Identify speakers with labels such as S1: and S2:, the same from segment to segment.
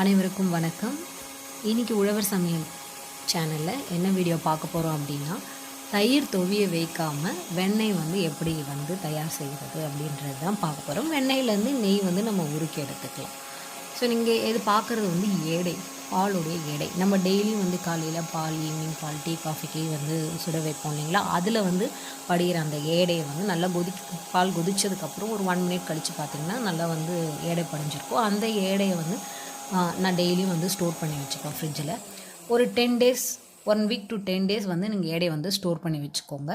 S1: அனைவருக்கும் வணக்கம். இன்றைக்கி உழவர் சமையல் சேனலில் என்ன வீடியோ பார்க்க போகிறோம் அப்படின்னா தயிர் தொவிய வைக்காமல் வெண்ணெய் வந்து எப்படி வந்து தயார் செய்கிறது அப்படின்றது தான் பார்க்க போகிறோம் வெண்ணெயிலேருந்து நெய் வந்து நம்ம உருக்கி எடுத்துக்கலாம். ஸோ நீங்கள் இது பார்க்குறது வந்து ஏடை பாலுடைய எடை நம்ம டெய்லியும் வந்து காலையில் பால் ஈவினிங் பால் டீ காஃபிக்கு வந்து சுட வைப்போம் இல்லைங்களா? அதில் வந்து படிகிற அந்த ஏடையை வந்து நல்லா கொதி பால் கொதிச்சதுக்கப்புறம் ஒரு ஒன் மினிட் கழித்து பார்த்தீங்கன்னா நல்லா வந்து ஏடை படிஞ்சிருக்கும். அந்த ஏடையை வந்து நான் டெய்லியும் வந்து ஸ்டோர் பண்ணி வச்சுப்பேன் ஃப்ரிட்ஜில் ஒரு ten days one week to ten days வந்து நீங்கள் ஏடையை வந்து ஸ்டோர் பண்ணி வச்சுக்கோங்க.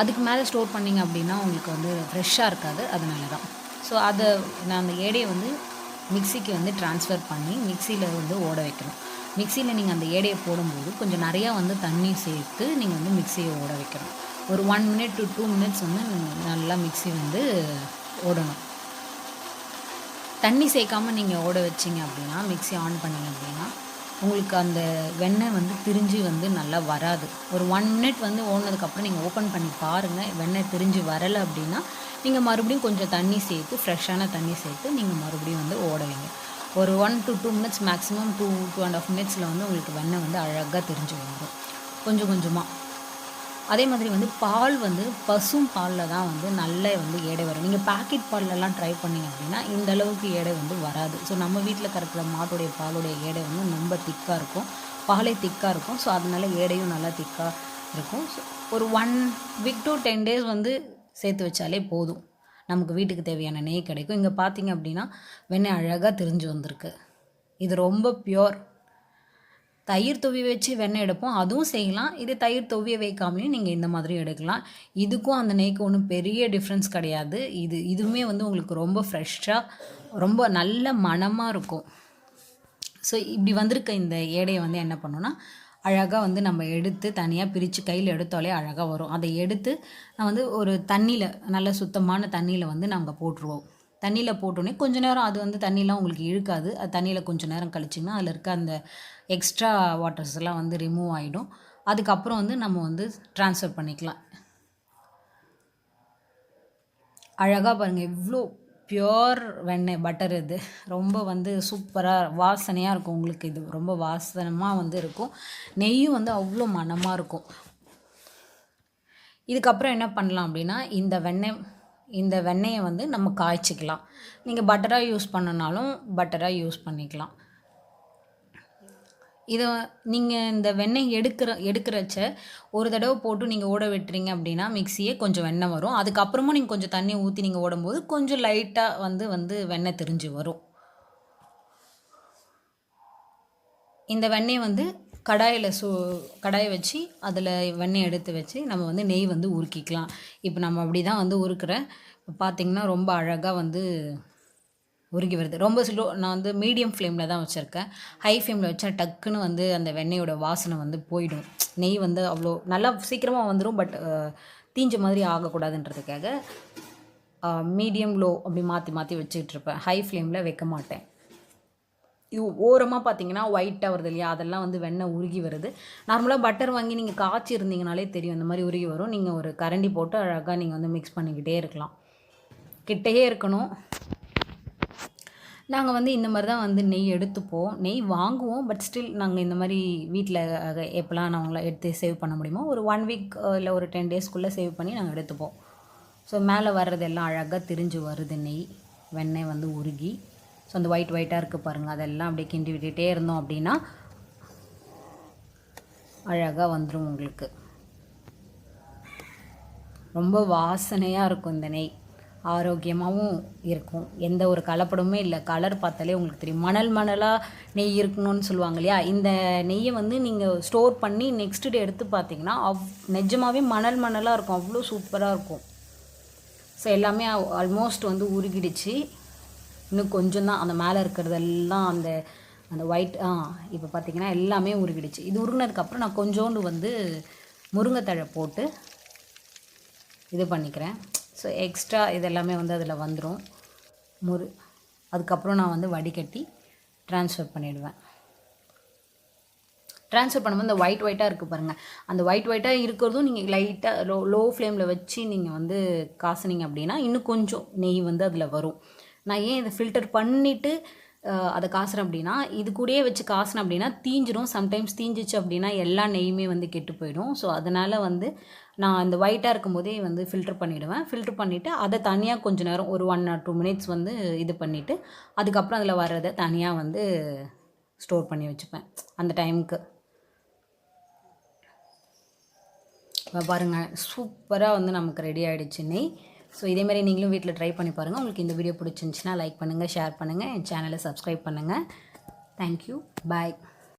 S1: அதுக்கு மேலே ஸ்டோர் பண்ணிங்க அப்படின்னா உங்களுக்கு வந்து ஃப்ரெஷ்ஷாக இருக்காது அதனால தான் ஸோ அதை நான் அந்த ஏடையை வந்து மிக்சிக்கு வந்து ட்ரான்ஸ்ஃபர் பண்ணி மிக்சியில் வந்து ஓட வைக்கணும். மிக்சியில் நீங்கள் அந்த ஏடையை போடும்போது கொஞ்சம் நிறையா வந்து தண்ணி சேர்த்து நீங்கள் வந்து மிக்சியை ஓட வைக்கணும். ஒரு one minute to two minutes வந்து நல்லா மிக்ஸி வந்து ஓடணும். தண்ணி சேர்க்காமல் நீங்கள் ஓட வச்சிங்க அப்படின்னா மிக்ஸி ஆன் பண்ணிங்க அப்படின்னா உங்களுக்கு அந்த வெண்ணெய் வந்து திரிஞ்சு வந்து நல்லா வராது. ஒரு ஒன் மினிட் வந்து ஓடினதுக்கப்புறம் நீங்கள் ஓப்பன் பண்ணி பாருங்கள் வெண்ணெய் திரிஞ்சு வரலை அப்படின்னா நீங்கள் மறுபடியும் கொஞ்சம் தண்ணி சேர்த்து ஃப்ரெஷ்ஷான தண்ணி சேர்த்து நீங்கள் மறுபடியும் வந்து ஓட வைங்க. ஒரு one to two minutes maximum two two and half மினிட்ஸில் வந்து உங்களுக்கு வெண்ணெய் வந்து அழகாக தெரிஞ்சு வந்துடும் கொஞ்சம் கொஞ்சமாக அதே மாதிரி வந்து பால் வந்து பசும் பாலில் தான் வந்து நல்ல வந்து எடை வரும். நீங்கள் பாக்கெட் பால்லலாம் ட்ரை பண்ணீங்க அப்படின்னா இந்த அளவுக்கு எடை வந்து வராது. ஸோ நம்ம வீட்டில் கறக்கிற மாட்டுடைய பாலுடைய எடை வந்து ரொம்ப திக்காக இருக்கும். பாலே திக்காக இருக்கும். ஸோ அதனால எடையும் நல்லா திக்காக இருக்கும். ஸோ ஒரு one week to ten days வந்து சேர்த்து வச்சாலே போதும். நமக்கு வீட்டுக்கு தேவையான நெய் கிடைக்கும். இங்கே பார்த்தீங்க அப்படின்னா வெண்ணெய் அழகாக தெரிஞ்சு வந்திருக்கு. இது ரொம்ப பியோர் தயிர் துவி வச்சு வெண்ணெய் எடுப்போம். அதுவும் செய்யலாம். இது தயிர் துவிய வைக்காமலேயும் நீங்கள் இந்த மாதிரி எடுக்கலாம். இதுக்கும் அந்த நெய்க்கு ஒன்றும் பெரிய டிஃப்ரென்ஸ் கிடையாது. இது இதுவுமே வந்து உங்களுக்கு ரொம்ப ஃப்ரெஷ்ஷாக ரொம்ப நல்ல மணமாக இருக்கும். ஸோ இப்படி வந்திருக்க இந்த ஏடையை வந்து என்ன பண்ணோன்னா அழகாக வந்து நம்ம எடுத்து தனியாக பிரித்து கையில் எடுத்தாலே அழகாக வரும். அதை எடுத்து நான் வந்து ஒரு தண்ணியில் நல்ல சுத்தமான தண்ணியில் வந்து நாங்கள் போட்டுருவோம். தண்ணியில் போட்டோன்னே கொஞ்ச நேரம் அது வந்து தண்ணிலாம் உங்களுக்கு இழுக்காது. அது தண்ணியில் கொஞ்சம் நேரம் கழிச்சிங்கன்னா அதில் இருக்க அந்த எக்ஸ்ட்ரா வாட்டர்ஸ் எல்லாம் வந்து ரிமூவ் ஆகிடும் அதுக்கப்புறம் வந்து நம்ம வந்து ட்ரான்ஸ்ஃபர் பண்ணிக்கலாம். அழகாக பாருங்கள் எவ்வளோ பியோர் வெண்ணெய் பட்டர் இது. ரொம்ப வந்து சூப்பராக வாசனையாக இருக்கும் உங்களுக்கு இது. ரொம்ப வாசனமாக வந்து இருக்கும். நெய்யும் வந்து அவ்வளோ மணமாக இருக்கும். இதுக்கப்புறம் என்ன பண்ணலாம் அப்படின்னா இந்த வெண்ணெய் இந்த வெண்ணெயை வந்து நம்ம காய்ச்சிக்கலாம். நீங்கள் பட்டராக யூஸ் பண்ணனாலும் பட்டராக யூஸ் பண்ணிக்கலாம். இதை நீங்கள் இந்த வெண்ணெய் எடுக்கிற எடுக்கிறச்ச ஒரு தடவை போட்டு நீங்கள் ஓட விட்டுறீங்க அப்படின்னா மிக்சியே கொஞ்சம் வெண்ணெய் வரும். அதுக்கப்புறமும் நீங்கள் கொஞ்சம் தண்ணி ஊற்றி நீங்கள் ஓடும்போது கொஞ்சம் லைட்டாக வந்து வந்து வெண்ணெய் திரிஞ்சு வரும். இந்த வெண்ணெய் வந்து கடாயில் சு கடாயை வச்சு அதில் வெண்ணெய் எடுத்து வச்சு நம்ம வந்து நெய் வந்து உருக்கிக்கலாம். இப்போ நம்ம அப்படி தான் வந்து உருக்குறேன் இப்போ ரொம்ப அழகாக வந்து உருகி வருது. ரொம்ப ஸ்லோ நான் வந்து மீடியம் ஃப்ளேமில் தான் வச்சுருக்கேன். ஹை ஃப்ளேமில் வச்சா டக்குன்னு வந்து அந்த வெண்ணெயோட வாசனை வந்து போயிடும். நெய் வந்து அவ்வளோ நல்லா சீக்கிரமாக வந்துடும் பட் தீஞ்ச மாதிரி ஆகக்கூடாதுன்றதுக்காக மீடியம் லோ அப்படி மாற்றி மாற்றி வச்சுக்கிட்டு இருப்பேன். ஹை ஃப்ளேமில் வைக்க மாட்டேன். இது ஓரமாக பார்த்தீங்கன்னா ஒயிட்டாக வருது இல்லையா? அதெல்லாம் வந்து வெண்ணெய் உருகி வருது. நார்மலாக பட்டர் வாங்கி நீங்கள் காய்ச்சி இருந்தீங்கனாலே தெரியும். இந்த மாதிரி உருகி வரும். நீங்கள் ஒரு கரண்டி போட்டு அழகாக நீங்கள் வந்து மிக்ஸ் பண்ணிக்கிட்டே இருக்கலாம். கிட்டையே இருக்கணும். நாங்கள் வந்து இந்த மாதிரி தான் வந்து நெய் எடுத்துப்போம். நெய் வாங்குவோம். பட் ஸ்டில் நாங்கள் இந்த மாதிரி வீட்டில் எப்போல்லாம் நாங்கள எடுத்து சேவ் பண்ண முடியுமோ ஒரு ஒன் வீக் இல்லை ஒரு டென் டேஸ்க்குள்ளே சேவ் பண்ணி நாங்கள் எடுத்துப்போம். ஸோ மேலே வர்றதெல்லாம் அழகாக திரிஞ்சு வருது நெய். வெண்ணெய் வந்து உருகி. ஸோ அந்த ஒயிட் ஒயிட்டாக இருக்குது பாருங்கள் அதெல்லாம் அப்படியே கிண்டி விட்டுகிட்டே இருந்தோம் அப்படின்னா அழகாக வந்துடும் உங்களுக்கு. ரொம்ப வாசனையாக இருக்கும் இந்த நெய். ஆரோக்கியமாகவும் இருக்கும். எந்த ஒரு கலப்படமுமே இல்லை. கலர் பார்த்தாலே உங்களுக்கு தெரியும். மணல் மணலாக நெய் இருக்கணும்னு சொல்லுவாங்க இல்லையா? இந்த நெய்யை வந்து நீங்கள் ஸ்டோர் பண்ணி நெக்ஸ்ட் டே எடுத்து பார்த்தீங்கன்னா அவ் நிஜமாகவே மணல் மணலாக இருக்கும். அவ்வளோ சூப்பராக இருக்கும். ஸோ எல்லாமே ஆல்மோஸ்ட் வந்து உருகிடுச்சு. இன்னும் கொஞ்சம் தான் அந்த மேலே இருக்கிறதெல்லாம் அந்த அந்த ஒயிட் ஆ இப்போ பார்த்தீங்கன்னா எல்லாமே உருகிடுச்சு. இது உருகினதுக்கப்புறம் நான் கொஞ்சோண்டு வந்து முருங்கைத்தழை போட்டு இது பண்ணிக்கிறேன். ஸோ எக்ஸ்ட்ரா இதெல்லாமே வந்து அதில் வந்துடும் முரு அதுக்கப்புறம் நான் வந்து வடிகட்டி ட்ரான்ஸ்ஃபர் பண்ணிவிடுவேன் ட்ரான்ஸ்ஃபர் பண்ணும்போது இந்த ஒயிட் ஒயிட்டாக இருக்குது பாருங்கள் அந்த ஒயிட் ஒயிட்டாக இருக்கிறதும் நீங்கள் லைட்டாக லோ லோ ஃப்ளேமில் வச்சு நீங்கள் வந்து காசுனீங்க அப்படின்னா இன்னும் கொஞ்சம் நெய் வந்து அதில் வரும். நான் ஏன் இதை ஃபில்டர் பண்ணிவிட்டு
S2: அதை காசுறேன் அப்படின்னா இது கூடயே வச்சு காசுனேன் அப்படின்னா தீஞ்சிரும். சம்டைம்ஸ் தீஞ்சிச்சு அப்படின்னா எல்லா நெய்யுமே வந்து கெட்டு போயிடும். ஸோ அதனால் வந்து நான் அந்த ஒயிட்டாக இருக்கும்போதே வந்து ஃபில்டர் பண்ணிவிடுவேன் ஃபில்டர் பண்ணிவிட்டு அதை தனியாக கொஞ்சம் நேரம் ஒரு ஒன் ஆர் டூ மினிட்ஸ் வந்து இது பண்ணிவிட்டு அதுக்கப்புறம் அதில் வர்றதை தனியாக வந்து ஸ்டோர் பண்ணி வச்சுப்பேன் அந்த டைமுக்கு பாருங்கள் சூப்பராக வந்து நமக்கு ரெடி ஆகிடுச்சு நெய். ஸோ இதேமாதிரி நீங்களும் வீட்டில் ட்ரை பண்ணி பாருங்கள் உங்களுக்கு இந்த வீடியோ பிடிச்சிருந்துச்சின்னா லைக் பண்ணுங்கள் ஷேர் பண்ணுங்கள் என் சேனலை சப்ஸ்கிரைப் பண்ணுங்கள் தேங்க்யூ பாய்